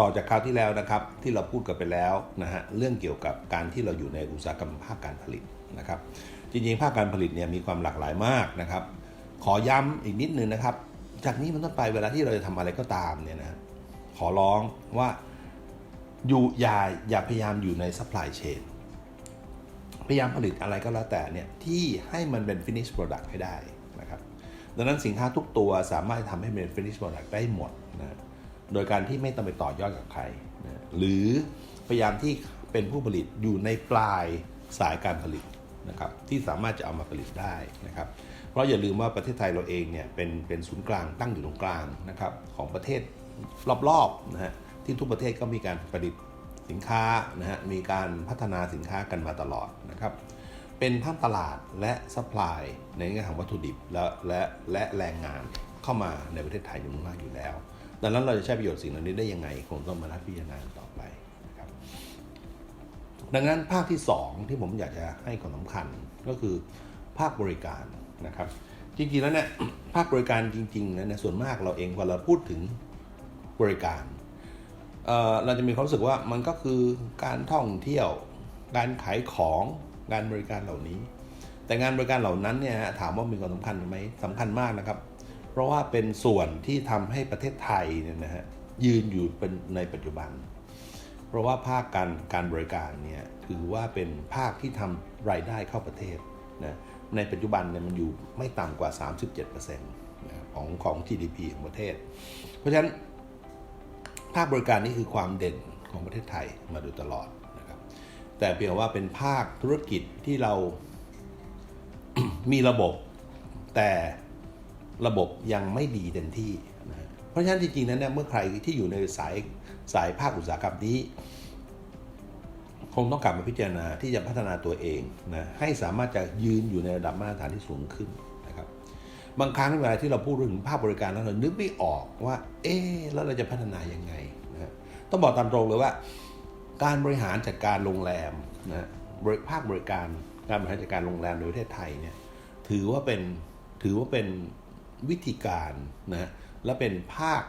ต่อจากคราวที่แล้วนะครับที่เราพูดกันไปแล้วนะฮะเรื่องเกี่ยวกับการที่เราอยู่ในอุตสาหกรรมภาคการผลิตนะครับจริงๆภาคการผลิตเนี่ยมีความหลากหลายมากนะครับ ขอย้ำอีกนิดนึงนะครับ จากนี้มันต้นไปเวลาที่เราจะทำอะไรก็ตามเนี่ยนะขอร้องว่าอยู่อย่าอย่าพยายามอยู่ใน supply chain พยายามผลิตอะไรก็แล้วแต่เนี่ยที่ให้มันเป็น finish product ให้ได้นะครับดังนั้นสินค้าทุกตัวสามารถทำให้เป็น finish product ได้หมดนะ โดยการที่ไม่ต้องไปต่อยอดกับใครนะหรือพยายามที่เป็นผู้ผลิตอยู่ในปลายสายการผลิตนะครับที่สามารถจะเอามาผลิตได้นะครับเพราะอย่าลืมว่าประเทศไทยเราเองเนี่ยเป็นเป็นศูนย์กลางตั้งอยู่ตรงกลางนะครับของประเทศรอบๆนะฮะที่ทุกประเทศก็มีการผลิตสินค้านะฮะมีการพัฒนาสินค้ากันมาตลอดนะครับเป็นทั้งตลาดและซัพพลายในแง่ของวัตถุดิบและและและแรงงานเข้ามาในประเทศไทยอยู่มากอยู่แล้ว ดังนั้นเราจะใช้ประโยชน์สิ่งเหล่านี้ได้ยังไงคงต้องมาพิจารณาต่อไปนะครับดังนั้นภาคที่ 2 ที่ผมอยากจะให้ความสำคัญก็คือภาคบริการนะครับจริงๆแล้วเนี่ยภาคบริการจริงๆนะเนี่ยส่วนมากเราเองพอเราพูดถึงบริการเเราจะมีความรู้สึกว่ามันก็คือการท่องเที่ยว การขายของงานบริการเหล่านี้ แต่งานบริการเหล่านั้นเนี่ยถามว่ามีความสำคัญไหมสำคัญมากนะครับ ราะว่าเป็นส่วนที่ทำให้ประเทศไทยเนี่ยนะฮะยืนอยู่เป็นในปัจจุบัน เพราะว่าภาคการการบริการเนี่ยถือว่าเป็นภาคที่ทำรายได้เข้าประเทศนะในปัจจุบันเนี่ยมันอยู่ไม่ต่ำกว่า 37%นะของของ GDP ของประเทศ เพราะฉะนั้นภาคบริการนี่คือความเด่นของประเทศไทยมาโดยตลอดนะครับแต่เพียงว่าเป็นภาคธุรกิจที่เรามีระบบแต่ ระบบยังไม่ดีเต็มที่นะเพราะฉะนั้นจริงๆนั้นเนี่ยเมื่อใครที่อยู่ในสายสายภาคอุตสาหกรรมนี้ คงต้องกลับมาพิจารณาที่จะพัฒนาตัวเองนะให้สามารถจะยืนอยู่ในระดับมาตรฐานที่สูงขึ้นนะครับ บางครั้งเวลาที่เราพูดถึงภาคบริการแล้วเรานึกไม่ออกว่า เอ๊แล้วเราจะพัฒนายังไงนะฮะต้องบอกตามตรงเลยว่า การบริหารจัดการโรงแรมนะบริภาคบริการการบริหารจัดการโรงแรมในประเทศไทยเนี่ยถือว่าเป็นถือว่าเป็น วิธีการนะฮะและเป็นภาค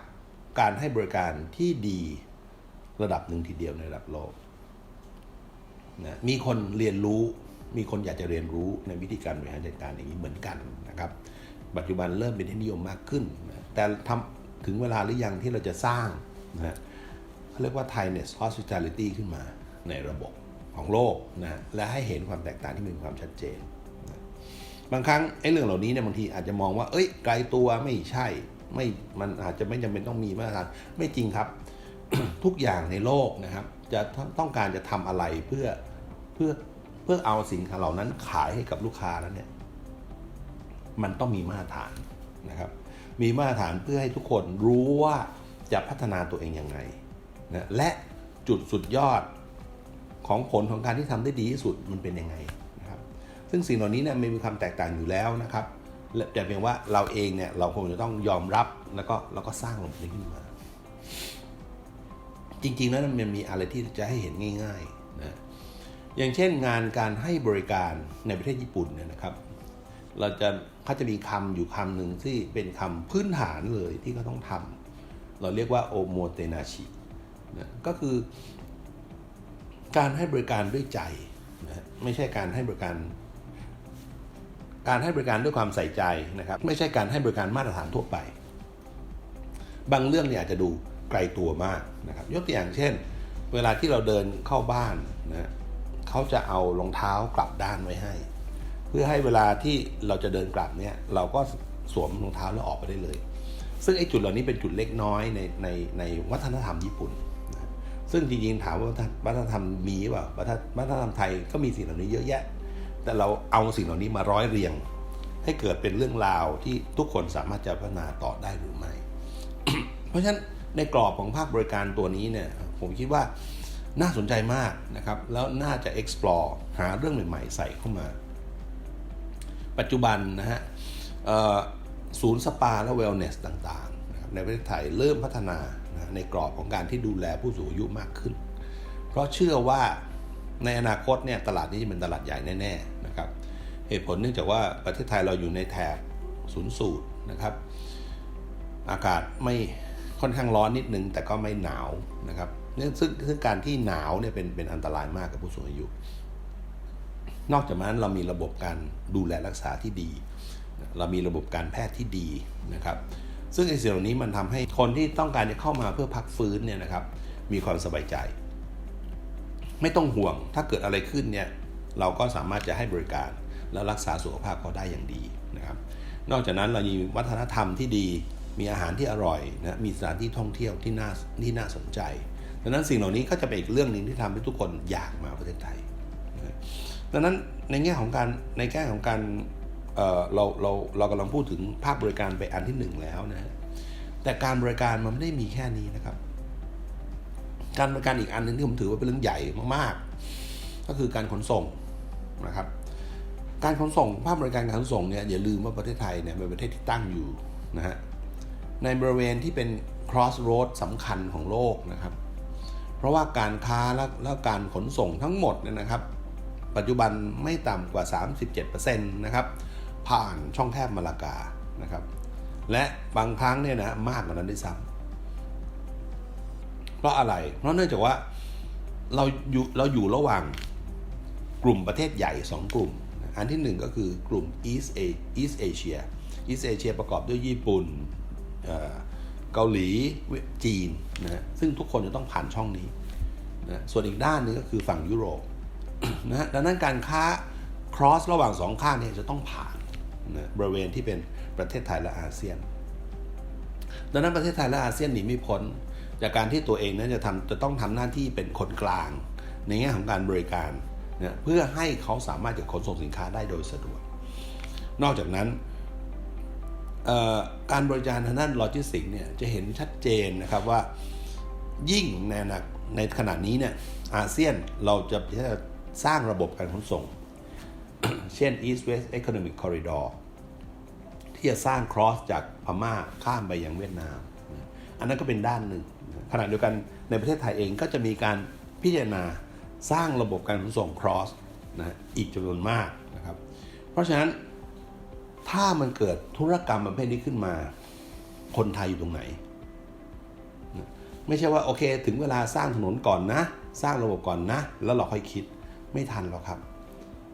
การให้บริการที่ดีระดับหนึ่งทีเดียวในระดับโลกนะมีคนเรียนรู้ มีคนอยากจะเรียนรู้ในวิธีการบริหารจัดการอย่างนี้เหมือนกันนะครับ ปัจจุบันเริ่มเป็นที่นิยมมากขึ้นนะแต่ทำถึงเวลาหรือยังที่เราจะสร้างนะฮะเขาเรียกว่า Thailand Hospitality ขึ้นมาในระบบของโลกนะและให้เห็นความแตกต่างที่มีความชัดเจน บางครั้งไอ้เรื่องเหล่านี้เนี่ยบางทีอาจจะมองว่า เอ้ยไกลตัวไม่ใช่ไม่มันอาจจะไม่จำเป็นต้องมีมาตรฐานไม่จริงครับ ทุกอย่างในโลกนะครับ จะต้องการจะทำอะไรเพื่อเพื่อเพื่อเอาสินค้าเหล่านั้นขายให้กับลูกค้าแล้วเนี่ย มันต้องมีมาตรฐานนะครับ มีมาตรฐานเพื่อให้ทุกคนรู้ว่าจะพัฒนาตัวเองยังไงนะและจุดสุดยอดของผลของการที่ทำได้ดีที่สุดมันเป็นยังไง ซึ่งสิ่งเหล่านี้เนี่ยมันมีความแตกต่างอยู่แล้วนะครับแต่เพียงว่าเราเองเนี่ยเราคงจะต้องยอมรับแล้วก็แล้วก็สร้างระบบนี้ขึ้นมา จริงๆแล้วมันมีอะไรที่จะให้เห็นง่ายๆนะอย่างเช่นงานการให้บริการในประเทศญี่ปุ่นเนี่ยนะครับ เราจะเขาจะมีคำอยู่คำหนึ่งที่เป็นคำพื้นฐานเลยที่เขาต้องทำเราเรียกว่าโอโมเตนาชินะก็คือ การให้บริการด้วยใจนะไม่ใช่การให้บริการ การให้บริการด้วยความใส่ใจนะครับ ไม่ใช่การให้บริการมาตรฐานทั่วไป บางเรื่องเนี่ยอาจจะดูไกลตัวมากนะครับ ยกตัวอย่างเช่น เวลาที่เราเดินเข้าบ้านนะเขาจะเอารองเท้ากลับด้านไว้ให้ เพื่อให้เวลาที่เราจะเดินกลับเนี่ยเราก็สวมรองเท้าแล้วออกไปได้เลย ซึ่งไอ้จุดเหล่านี้เป็นจุดเล็กน้อยในในในวัฒนธรรมญี่ปุ่นนะซึ่งจริงๆถามว่าวัฒนธรรมมีเปล่าวัฒนธรรมไทยก็มีสิ่งเหล่านี้เยอะแยะ แต่เราเอาสิ่งเหล่านี้มาร้อยเรียง ให้เกิดเป็นเรื่องราวที่ทุกคนสามารถจะพัฒนาต่อได้หรือไม่ เพราะฉะนั้นในกรอบของภาคบริการตัวนี้เนี่ยผมคิดว่าน่าสนใจมากนะครับ แล้วน่าจะ explore หาเรื่องใหม่ๆ ใส่เข้ามา ปัจจุบันนะฮะศูนย์สปาและเวลเนสต่างๆนะครับในประเทศไทยเริ่มพัฒนานะในกรอบของการที่ดูแลผู้สูงอายุมากขึ้น เพราะเชื่อว่า ในอนาคตเนี่ยตลาดนี้จะเป็นตลาดใหญ่แน่ๆนะครับเหตุผลเนื่องจากว่าประเทศไทยเราอยู่ในแถบศูนย์สูตรนะครับ อากาศไม่ค่อนข้างร้อนนิดนึง แต่ก็ไม่หนาวนะครับเนี่ยซึ่งซึ่งการที่หนาวเนี่ยเป็นเป็นอันตรายมากกับผู้สูงอายุ นอกจากนั้นเรามีระบบการดูแลรักษาที่ดี เรามีระบบการแพทย์ที่ดีนะครับ ซึ่งไอ้สิ่งเหล่านี้มันทำให้คนที่ต้องการจะเข้ามาเพื่อพักฟื้นเนี่ยนะครับ มีความสบายใจ ไม่ต้องห่วง ถ้าเกิดอะไรขึ้นเนี่ยเราก็สามารถจะให้บริการและรักษาสุขภาพเขาได้อย่างดีนะครับ นอกจากนั้นเรามีวัฒนธรรมที่ดี มีอาหารที่อร่อยนะมีสถานที่ท่องเที่ยวที่น่าที่น่าสนใจดังนั้นสิ่งเหล่านี้ก็จะเป็นอีกเรื่องหนึ่งที่ทำให้ทุกคนอยากมาประเทศไทยดังนั้นในแง่ของการในแง่ของการเเราเราเรากำลังพูดถึงภาคบริการไปอันที่หนึ่งแล้วนะแต่การบริการมันไม่ได้มีแค่นี้นะครับ การบริการอีกอันหนึงที่ผมถือว่าเป็นเรื่องใหญ่มากๆ ก็คือการขนส่งนะครับ การขนส่งภาคบริการการขนส่งเนี่ยอย่าลืมว่าประเทศไทยเนี่ยเป็นประเทศที่ตั้งอยู่นะฮะในบริเวณที่เป็น cross road สำคัญของโลกนะครับ เพราะว่าการค้าและและการขนส่งทั้งหมดเนี่ยนะครับ ปัจจุบันไม่ต่ำกว่า 37%นะครับ ผ่านช่องแคบมาลากานะครับ และบางครั้งเนี่ยนะมากกว่านั้นด้วยซ้ำ เพราะอะไร เพราะเนื่องจากว่าเราอยู่เราอยู่ระหว่างกลุ่มประเทศใหญ่ 2 กลุ่ม อันที่หนึ่งก็คือกลุ่ม East A East Asia East Asia ประกอบด้วยญี่ปุ่นเกาหลีจีนนะฮะซึ่งทุกคนจะต้องผ่านช่องนี้นะส่วนอีกด้านนึงก็คือฝั่งยุโรปนะฮะดังนั้นการค้า cross ระหว่างสองข้างเนี่ยจะต้องผ่านนะบริเวณที่เป็นประเทศไทยและอาเซียน ดังนั้นประเทศไทยและอาเซียนหนีไม่พ้น จากการที่ตัวเองนั้นจะทำจะต้องทำหน้าที่เป็นคนกลาง ในแง่ของการบริการนะเพื่อให้เขาสามารถจะขนส่งสินค้าได้โดยสะดวก นอกจากนั้นการบริการทางด้านโลจิสติกส์เนี่ยจะเห็นชัดเจนนะครับว่ายิ่งในนาในขณะนี้เนี่ยอาเซียนเราจะสร้างระบบการขนส่ง เช่น East West Economic Corridor ที่จะสร้าง cross จากพม่าข้ามไปยังเวียดนาม อันนั้นก็เป็นด้านหนึ่ง ขณะเดียวกันในประเทศไทยเองก็จะมีการพิจารณาสร้างระบบการขนส่ง cross นะอีกจำนวนมากนะครับ เพราะฉะนั้นถ้ามันเกิดธุรกรรมประเภทนี้ขึ้นมา คนไทยอยู่ตรงไหน ไม่ใช่ว่าโอเค ถึงเวลาสร้างถนนก่อนนะ สร้างระบบก่อนนะ แล้วเราค่อยคิดไม่ทันหรอกครับ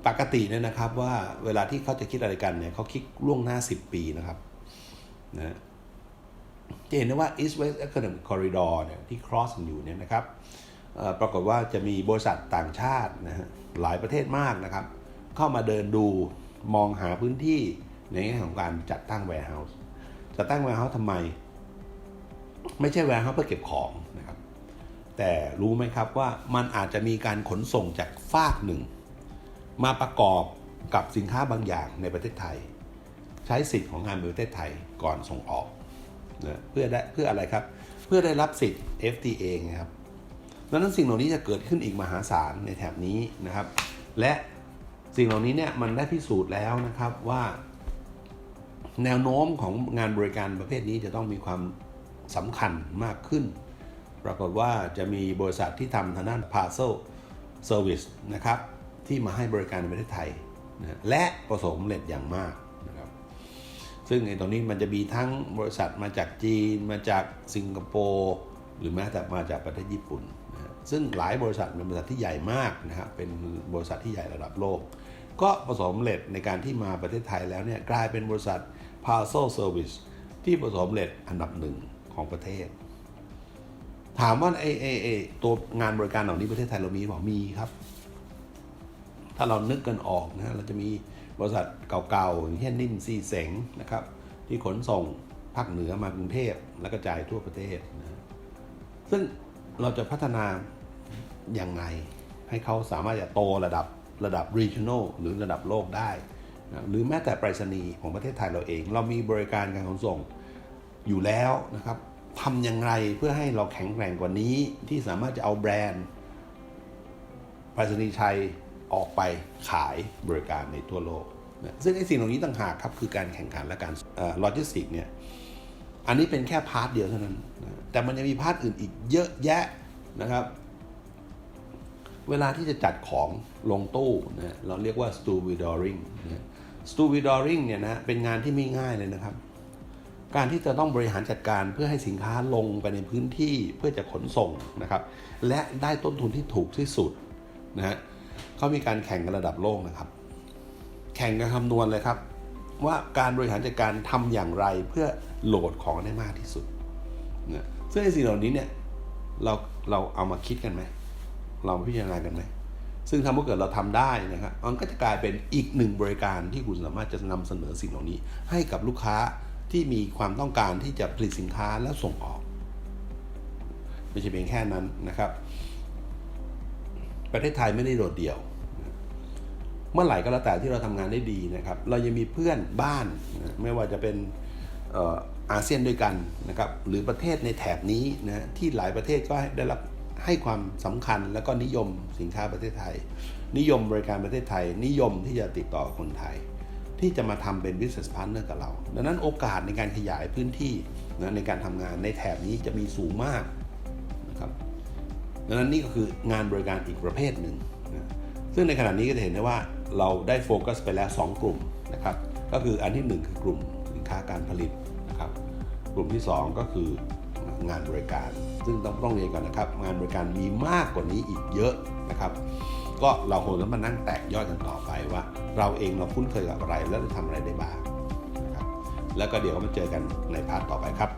ปกติเนี่ยนะครับว่าเวลาที่เขาจะคิดอะไรกันเนี่ยเขาคิดล่วงหน้า 10 ปีนะครับนะ จะเห็นได้ว่า East West Economic Corridor เนี่ยที่ cross กันอยู่เนี่ยนะครับปรากฏว่าจะมีบริษัทต่างชาตินะฮะหลายประเทศมากนะครับ เข้ามาเดินดูมองหาพื้นที่ในแง่ของการจัดตั้ง warehouse จัดตั้ง warehouse ทำไม ไม่ใช่ warehouse เพื่อเก็บของนะครับ แต่รู้ไหมครับว่ามันอาจจะมีการขนส่งจากฟากหนึ่ง มาประกอบกับสินค้าบางอย่างในประเทศไทย ใช้สิทธิ์ของงานในประเทศไทยก่อนส่งออก นะเพื่อได้เพื่ออะไรครับ เพื่อได้รับสิทธิ์ FTA ไงครับดังนั้นสิ่งเหล่านี้จะเกิดขึ้นอีกมหาศาลในแถบนี้นะครับ และสิ่งเหล่านี้เนี่ยมันได้พิสูจน์แล้วนะครับว่า แนวโน้มของงานบริการประเภทนี้จะต้องมีความสำคัญมากขึ้น ปรากฏว่าจะมีบริษัทที่ทำทางด้าน parcel service นะครับที่มาให้บริการในประเทศไทยนะและประสบความสำเร็จอย่างมาก ซึ่งในตรงนี้มันจะมีทั้งบริษัทมาจากจีน มาจากสิงคโปร์หรือแม้แต่มาจากประเทศญี่ปุ่นนะซึ่งหลายบริษัทเป็นบริษัทที่ใหญ่มากนะครับเป็นบริษัทที่ใหญ่ระดับโลก ก็ประสบความเร็จในการที่มาประเทศไทยแล้วเนี่ยกลายเป็นบริษัท parcel service ที่ประสบความสำเร็จอันดับหนึ่งของประเทศ ถามว่าไอ้ไอ้ไอ้ตัวงานบริการเหล่านี้ประเทศไทยเรามีบอกมีครับ ถ้าเรานึกกันออกนะเราจะมี บริษัทเก่าๆอย่างเช่นนิ่มซีเสงนะครับ ที่ขนส่งภาคเหนือมากรุงเทพแล้วก็จ่ายทั่วประเทศนะซึ่งเราจะพัฒนาอย่างไงให้เขาสามารถจะโตระดับระดับ regional หรือระดับโลกได้นะหรือแม้แต่ไปรษณีย์ของประเทศไทยเราเอง เรามีบริการการขนส่งอยู่แล้วนะครับทำอย่างไรเพื่อให้เราแข็งแกร่งกว่านี้ที่สามารถจะเอาแบรนด์ไปรษณีย์ไทย ออกไปขายบริการในทั่วโลกนะซึ่งไอ้สิ่งเหล่านี้ต่างหากครับคือการแข่งขันและการโลจิสติกเนี่ยอันนี้เป็นแค่พาร์ทเดียวเท่านั้นนะแต่มันยังมีพาร์ทอื่นอีกเยอะแยะนะครับ เวลาที่จะจัดของลงตู้นะเราเรียกว่า stevedoring นะ stevedoring เนี่ยนะเป็นงานที่ไม่ง่ายเลยนะครับ การที่จะต้องบริหารจัดการเพื่อให้สินค้าลงไปในพื้นที่เพื่อจะขนส่งนะครับ และได้ต้นทุนที่ถูกที่สุดนะฮะ เขามีการแข่งกันระดับโลกนะครับ แข่งกันคำนวณเลยครับ ว่าการบริหารจัดการทำอย่างไรเพื่อโหลดของได้มากที่สุดนะซึ่งในสิ่งเหล่านี้เนี่ยเราเราเอามาคิดกันไหมเราพิจารณากันไหมซึ่งถ้าเกิดเราทำได้นะครับมันก็จะกลายเป็นอีกหนึ่งบริการที่คุณสามารถจะนำเสนอสิ่งเหล่านี้ ให้กับลูกค้าที่มีความต้องการที่จะผลิตสินค้าแล้วส่งออก ไม่ใช่เพียงแค่นั้นนะครับ ประเทศไทยไม่ได้โดดเดี่ยว เมื่อไหร่ก็แล้วแต่ที่เราทำงานได้ดีนะครับ เรายังมีเพื่อนบ้านนะไม่ว่าจะเป็นอาเซียนด้วยกันนะครับ หรือประเทศในแถบนี้นะที่หลายประเทศก็ได้รับให้ความสำคัญแล้วก็นิยมสินค้าประเทศไทย นิยมบริการประเทศไทย นิยมที่จะติดต่อคนไทย ที่จะมาทำเป็น business partner กับเรา ดังนั้นโอกาสในการขยายพื้นที่นะในการทำงานในแถบนี้จะมีสูงมากนะครับ ดังนั้นนี่ก็คืองานบริการอีกประเภทหนึ่งนะซึ่งในขณะนี้ก็จะเห็นได้ว่าเราได้โฟกัสไปแล้ว 2 กลุ่มนะครับก็คืออันที่ 1 คือกลุ่มสินค้าการผลิตนะครับกลุ่มที่ 2 ก็คืองานบริการ ซึ่งต้องต้องเรียนก่อนนะครับ งานบริการมีมากกว่านี้อีกเยอะนะครับ ก็เราคงต้องมานั่งแตกย่อดกันต่อไปว่า เราเองเราคุ้นเคยกับอะไรและเราทำอะไรได้บ้างนะครับแล้วก็เดี๋ยวมาเจอกันในพาร์ทต่อไปครับ